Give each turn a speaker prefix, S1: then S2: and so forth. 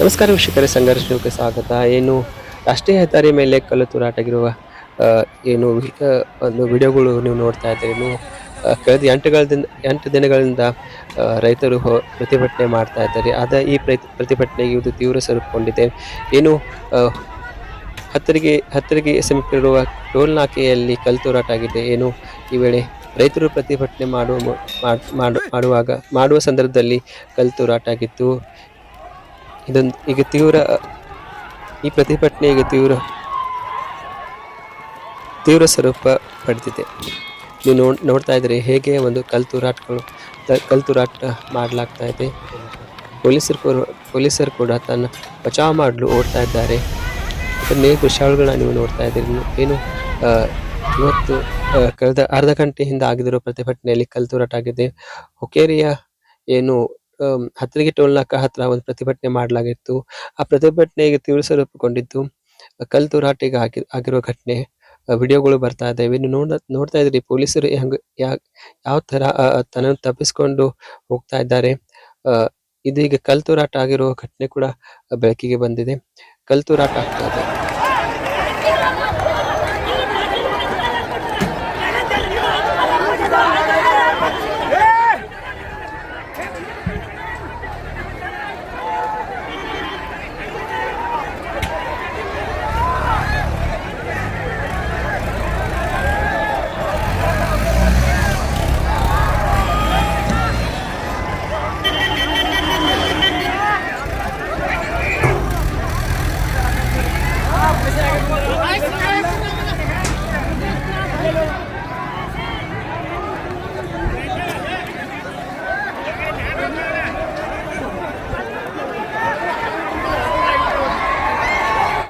S1: ನಮಸ್ಕಾರ ವೀಕ್ಷಕರೇ ಸಂಘರ್ಷಕ್ಕೆ ಸ್ವಾಗತ. ಏನು ರಾಷ್ಟ್ರೀಯ ಹೆದ್ದಾರಿ ಮೇಲೆ ಕಲ್ಲು ತೂರಾಟಾಗಿರುವ ಏನು ಒಂದು ವಿಡಿಯೋಗಳು ನೀವು ನೋಡ್ತಾ ಇದ್ದೀರಿ. ಕಳೆದ ಎಂಟುಗಳಿಂದ ಎಂಟು ದಿನಗಳಿಂದ ರೈತರು ಪ್ರತಿಭಟನೆ ಮಾಡ್ತಾ ಇದ್ದಾರೆ. ಆದ ಈ ಪ್ರತಿ ಪ್ರತಿಭಟನೆಗೆ ಇದು ತೀವ್ರ ಸ್ವರೂಪಗೊಂಡಿದೆ ಏನು ಹತ್ತರಿಗೆ ಹತ್ತರಿಗೆ ಸಮೀಪಿರುವ ಟೋಲ್ ನಾಕೆಯಲ್ಲಿ ಕಲ್ಲು ತೂರಾಟ ಆಗಿದೆ. ಏನು, ಈ ವೇಳೆ ರೈತರು ಪ್ರತಿಭಟನೆ ಮಾಡುವ ಮಾಡುವಾಗ, ಮಾಡುವ ಸಂದರ್ಭದಲ್ಲಿ ಕಲ್ಲು ತೂರಾಟ ಇದೊಂದು ಈಗ ತೀವ್ರ, ಈ ಪ್ರತಿಭಟನೆ ಈಗ ತೀವ್ರ ತೀವ್ರ ಸ್ವರೂಪ ಪಡೆದಿದೆ. ನೀವು ನೋಡ್, ನೋಡ್ತಾ ಇದ್ರೆ ಹೇಗೆ ಒಂದು ಕಲ್ ತೂರಾಟಗಳು ತ- ಕಲ್ ತೂರಾಟ ಮಾಡಲಾಗ್ತಾ ಇದೆ. ಪೊಲೀಸರು ಕೂಡ ಪೊಲೀಸರು ಕೂಡ ತನ್ನ ಬಚಾವ್ ಮಾಡಲು ಓಡ್ತಾ ಇದ್ದಾರೆ. ಅದನ್ನೇ ದೃಶ್ಯಾವಳಿಗಳನ್ನ ನೀವು ನೋಡ್ತಾ ಇದ್ದೀರಿ. ಏನು ಇವತ್ತು ಕಳೆದ ಅರ್ಧ ಗಂಟೆ ಹಿಂದೆ ಆಗಿರೋ ಪ್ರತಿಭಟನೆಯಲ್ಲಿ ಕಲ್ ತೂರಾಟ ಆಗಿದೆ. ಹೊಕೇರಿಯ ಏನು ಹತ್ತರಿಗೆ ಟೋಲ್ ನಾಕ ಹತ್ರ ಒಂದು ಪ್ರತಿಭಟನೆ ಮಾಡಲಾಗಿತ್ತು. ಆ ಪ್ರತಿಭಟನೆಗೆ ತೀವ್ರ ಸ್ವರೂಪಗೊಂಡಿದ್ದು, ಕಲ್ ತೂರಾಟಿಗೆ ಆಗಿ ಆಗಿರುವ ಘಟನೆ. ವಿಡಿಯೋಗಳು ಬರ್ತಾ ಇದ್ದಾವೆ ಇನ್ನು ನೋಡ, ನೋಡ್ತಾ ಇದ್ರಿ, ಪೊಲೀಸರು ಹೆಂಗ್ ಯಾವ ತರ ತನ್ನನ್ನು ತಪ್ಪಿಸ್ಕೊಂಡು ಹೋಗ್ತಾ ಇದ್ದಾರೆ. ಇದೀಗ ಕಲ್ ತೂರಾಟ ಆಗಿರೋ ಘಟನೆ ಕೂಡ ಬೆಳಕಿಗೆ ಬಂದಿದೆ. ಕಲ್ ತೂರಾಟ ಆಗ್ತಾ ಇದೆ.